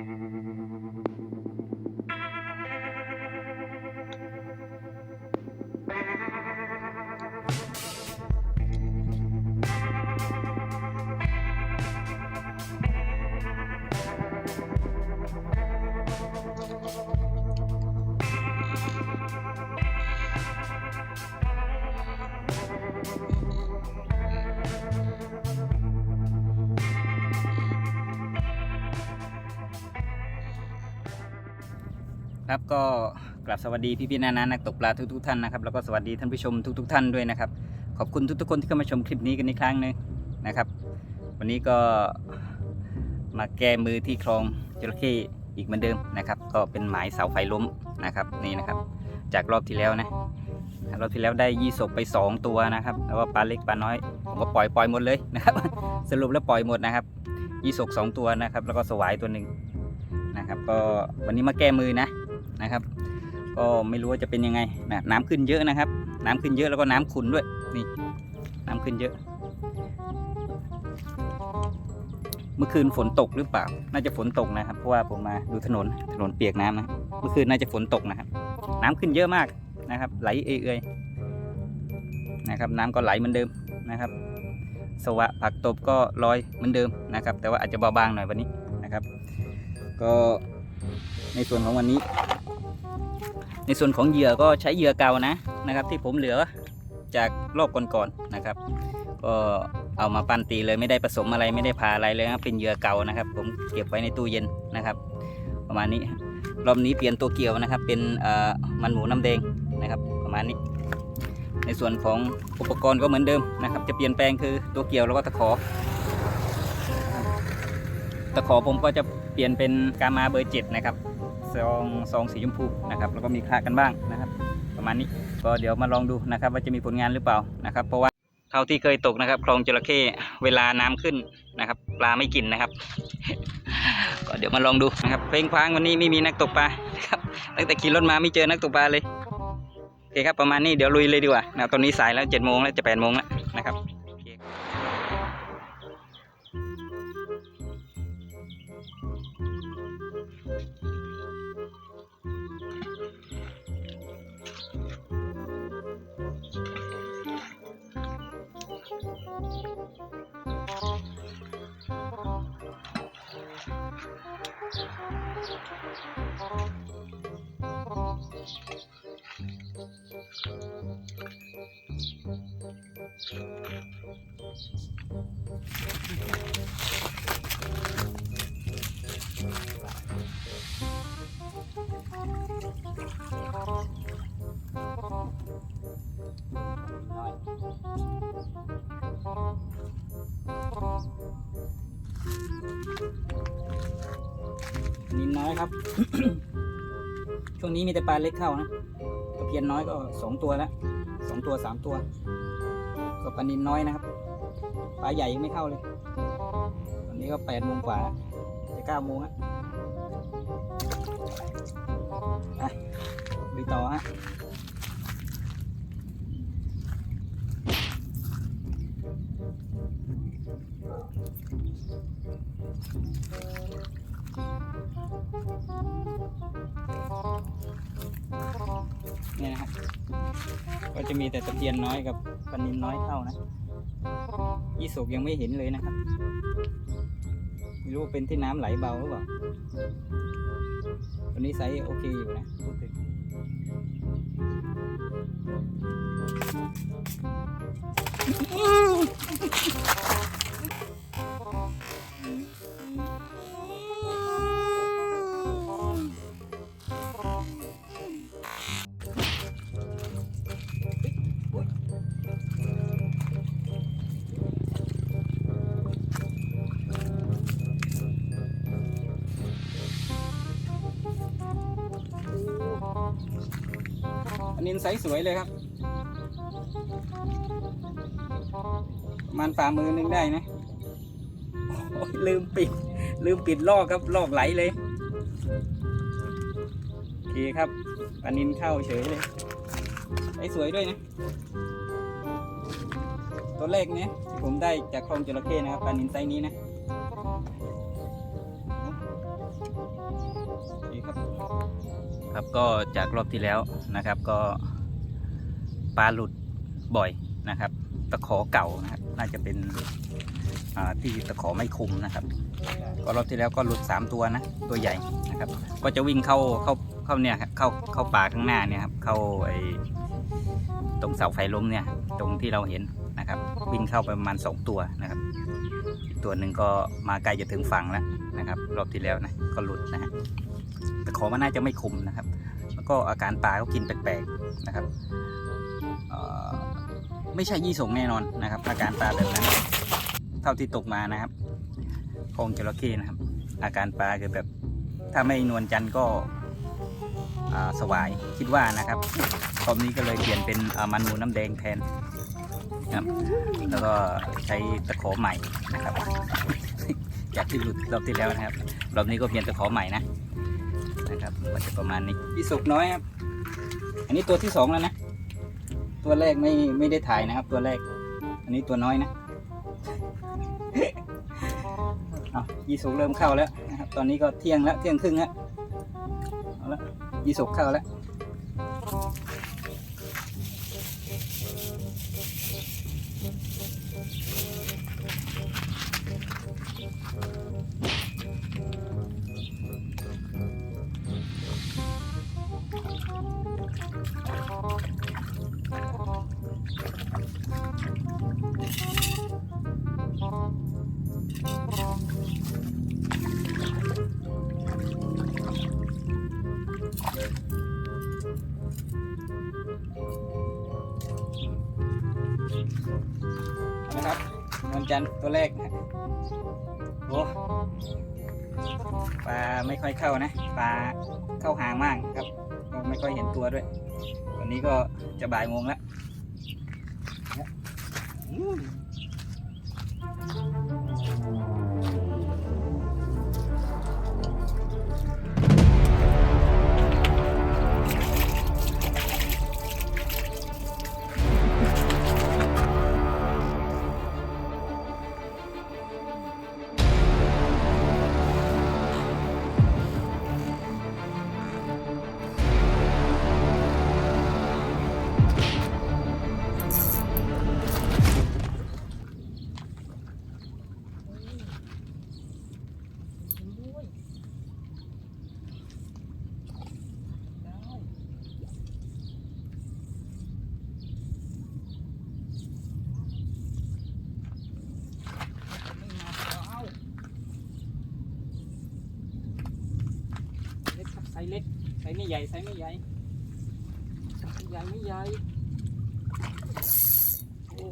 Mm-hmm. ครับก็กลับสวัสดีพี่พี่นานานักตกปลาทุกทุกท่านนะครับแล้วก็สวัสดีท่านผู้ชมทุกทุกท่านด้วยนะครับ ขอบคุณทุกๆคนที่เข้ามาชมคลิปนี้กันอีกครั้งหนึงนะครับ วันนี้ก็มาแก้มือที่คลองจระเข้อีกเหมือนเดิมนะครับ ก็เป็นหมายเสาไฟล้มนะครับนี่นะครับ จากรอบที่แล้วนะรอบที่แล้วได้ยี่สกไป 2 ตัวนะครับ แล้วก็ปลาเล็กปลาน้อยผมก็ปล่อยปล่อยหมดเลยนะครับ สรุปแล้วปล่อยหมดนะครับยี่สกสองตัวนะครับ แล้วก็สวายตัวหนึ่งนะครับ ก็วันนี้มาแก้มือนะ นะครับ ก็ไม่รู้ว่าจะเป็นยังไงนะน้ำขึ้นเยอะนะครับ น้ำขึ้นเยอะแล้วก็น้ำขุ่นด้วยนี่น้ำขึ้นเยอะ เมื่อคืนฝนตกหรือเปล่า น่าจะฝนตกนะครับ เพราะว่าผมมาดูถนนถนนเปียกน้ำนะเมื่อคืนน่าจะฝนตกนะครับ น้ำขึ้นเยอะมากนะครับ ไหลเอื่อยๆนะครับ น้ำก็ไหลเหมือนเดิมนะครับสวะผักตบก็ลอยเหมือนเดิมนะครับ แต่ว่าอาจจะเบาบางหน่อยวันนี้นะครับ ก็ในส่วนของวันนี้ ในส่วนของเหยื่อก็ใช้เหยื่อเก่านะนะครับ ที่ผมเหลือจากรอบก่อนๆนะครับ ก็เอามาปั้นตีเลยไม่ได้ผสมอะไรไม่ได้พาอะไรเลยนะเป็นเหยื่อเก่านะครับ ผมเก็บไว้ในตู้เย็นนะครับ ประมาณนี้รอบนี้เปลี่ยนตัวเกี่ยวนะครับ เป็นมันหมูน้ำแดงนะครับ ประมาณนี้ ในส่วนของอุปกรณ์ก็เหมือนเดิมนะครับ จะเปลี่ยนแปลงคือตัวเกี่ยวแล้วก็ตะขอ ตะขอผมก็จะเปลี่ยนเป็นกามาเบอร์เจ็ดนะครับ ซองซองสีชมพูนะครับแล้วก็มีคลากันบ้างนะครับ ประมาณนี้ก็เดี๋ยวมาลองดูนะครับว่าจะมีผลงานหรือเปล่านะครับ เพราะว่าเท่าที่เคยตกนะครับคลองจระเข้เวลาน้ำขึ้นนะครับ ปลาไม่กินนะครับ ก็เดี๋ยวมาลองดูนะครับเพลงพางวันนี้ไม่มีนักตกปลาครับตั้งแต่ขี่รถมาไม่เจอนักตกปลาเลยโอเคครับประมาณนี้เดี๋ยวลุยเลยดีกว่านะครับตอนนี้สายแล้วเจ็ดโมงแล้วจะแปดโมงแล้วนะครับ นินน้อยครับ ช่วงนี้มีแต่ปลาเล็กเข้านะตะเพียนน้อยก็สองตัวแล้วสองตัวสามตัว ก็ปลานินน้อยนะครับปลาใหญ่ยังไม่เข้าเลย ตอนนี้ก็แปดโมงกว่าจะเก้าโมงฮะไปต่อฮะเนี่ยนะครับก็จะมีแต่ตะเพียนน้อยกับปลานินน้อยเข้านะยี่สุกยังไม่เห็นเลยนะครับไม่รู้เป็นที่น้ำไหลเบาหรือเปล่าตัวนี้ไซส์โอเคอยู่นะพูดถึง นินไซส์สวยเลยครับ มันฝ่ามือหนึงได้นะลืมปิด ลืมปิดลอกครับลอกไหลเลยโอเคครับปลานินเข้าเฉยเลยไอ้สวยด้วยนะ ตัวแรกเนี้ยที่ผมได้จากคลองจระเข้นะครับปลานินไซส์นี้นะ ครับ ก็จากรอบที่แล้วนะครับ ก็ปลาหลุดบ่อยนะครับ ตะขอเก่านะครับน่าจะเป็นที่ตะขอไม่คุมนะครับ ก็รอบที่แล้วก็หลุด 3 ตัวนะตัวใหญ่นะครับ ก็จะวิ่งเข้าเข้าเข้าเนี่ยครับเข้าเข้าป่าข้างหน้าเนี่ยครับเข้าไอ้ตรงเสาไฟล้มเนี่ยตรงที่เราเห็นนะครับ วิ่งเข้าไปประมาณ 2 ตัวนะครับอีกตัวหนึ่งก็มาใกล้จะถึงฝั่งแล้วนะครับ รอบที่แล้วนะก็หลุดนะฮะแต่ขอมันน่าจะไม่คุมนะครับ ก็อาการปลาเขากินแปลกๆนะครับไม่ใช่ยี่สงแน่นอนนะครับ อาการปลาแบบนั้น เท่าที่ตกมานะครับคงจระเข้นะครับ อาการปลาคือแบบถ้าไม่นวลจันทร์ก็สวายคิดว่านะครับรอบนี้ก็เลยเปลี่ยนเป็นมันหมูน้ำแดงแทนนะครับแล้วก็ใช้ตะขอใหม่นะครับ จากที่หลุดรอบที่แล้วนะครับรอบนี้ก็เปลี่ยนตะขอใหม่นะ นะครับก็จะประมาณนี้พี่สุกน้อยครับ อันนี้ตัวที่สองแล้วนะ ตัวแรกไม่ไม่ได้ถ่ายนะครับ ตัวแรก อันนี้ตัวน้อยนะเอายีสุกเริ่มเข้าแล้วนะครับ ตอนนี้ก็เที่ยงแล้วเที่ยงครึ่งแล้วเอาละยีสุกเข้าแล้ว นะครับนวลจันทร์ตัวแรกนะโอ้ปลาไม่ค่อยเข้านะปลาเข้าห่างมากครับก็ไม่ค่อยเห็นตัวด้วย วันนี้ก็จะบ่ายโมงแล้ว ส์เล็กไซส์ไม่ใหญ่ไซส์ไม่ใหญ่ไม่ใหญ่ไม่ใหญ่โอ้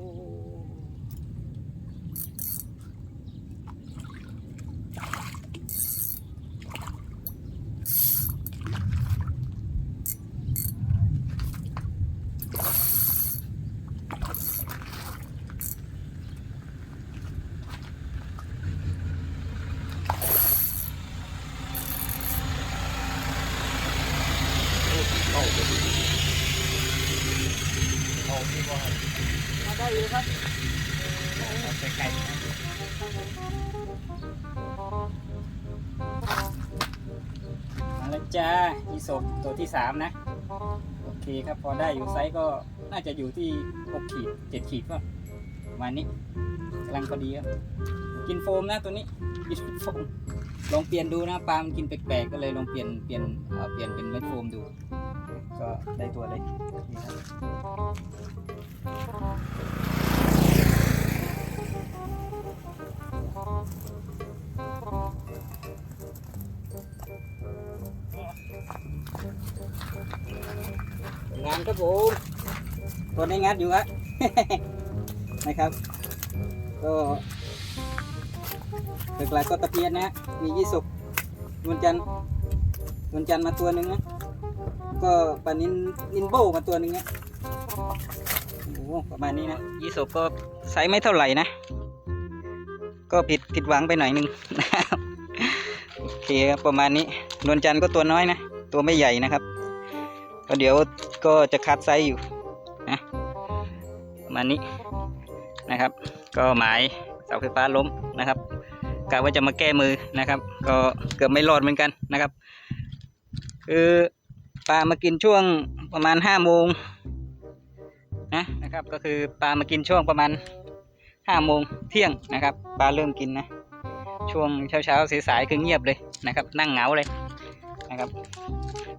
จ้าอีศกตัวที่สามนะ โอเคครับพอได้อยู่ไซส์ก็น่าจะอยู่ที่6ขีด7ขีดก็ประมาณนี้กำลังพอดีครับ กินโฟมนะตัวนี้กินโฟมลองเปลี่ยนดูนะปลามันกินแปลกๆก็เลยลองเปลี่ยนเปลี่ยนเอ่อเปลี่ยนเป็นเม็ดโฟมดู ก็ได้ตัวเลยนี่ครับ งานครับผมตัวได้งัดอยู่ฮะ นะครับ ก็หลักๆก็ตะเพียนนะมียี่สุกนวลจันนวลจันมาตัวหนึ่งนะก็ปลานินนินโบมาตัวหนึ่งนะโอ้ประมาณนี้นะยี่สบก็ไซส์ไม่เท่าไหร่นะ ก็ผิดผิดหวังไปหน่อยนึงโอเคครับประมาณนี้นวลจันก็ตัวน้อยนะ ตัวไม่ใหญ่นะครับก็เดี๋ยวก็จะคัดไซส์อยู่นะประมาณนี้นะครับ ก็หมายเสาไฟฟ้าล้มนะครับกะว่าจะมาแก้มือนะครับ ก็เกือบไม่รอดเหมือนกันนะครับ คือปลามากินช่วงประมาณห้าโมงนะนะครับ ก็คือปลามากินช่วงประมาณห้าโมงเที่ยงนะครับปลาเริ่มกินนะช่วงเช้าเช้าๆสายๆคือเงียบเลยนะครับ นั่งเหงาเลยนะครับ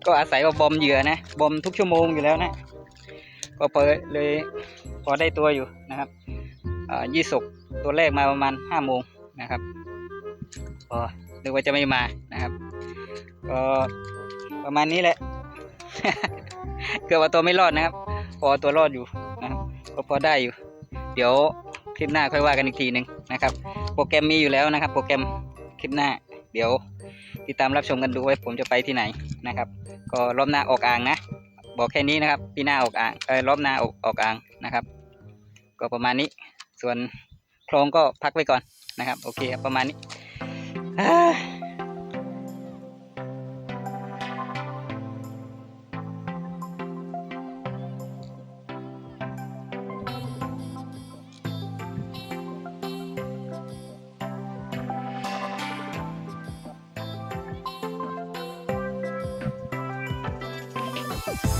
ก็อาศัยว่าบอมเหยื่อนะบอมทุกชั่วโมงอยู่แล้วนะก็เพอเลยพอได้ตัวอยู่นะครับอ่ายี่สกตัวแรกมาประมาณห้าโมงนะครับก็นึกว่าจะไม่มานะครับ ก็ประมาณนี้แหละ เกือบว่าตัวไม่รอดนะครับ พอตัวรอดอยู่นะครับก็พอได้อยู่ เดี๋ยวคลิปหน้าค่อยว่ากันอีกทีหนึ่งนะครับ โปรแกรมมีอยู่แล้วนะครับ โปรแกรมคลิปหน้า เดี๋ยวติดตามรับชมกันดูว่าผมจะไปที่ไหนนะครับ ก็รอบหน้าออกอ่างนะ บอกแค่นี้นะครับปีหน้าออกอ่างเออรอบหน้าออกออกอ่างนะครับ ก็ประมาณนี้ ส่วนโครงก็พักไว้ก่อนนะครับ โอเคประมาณนี้ you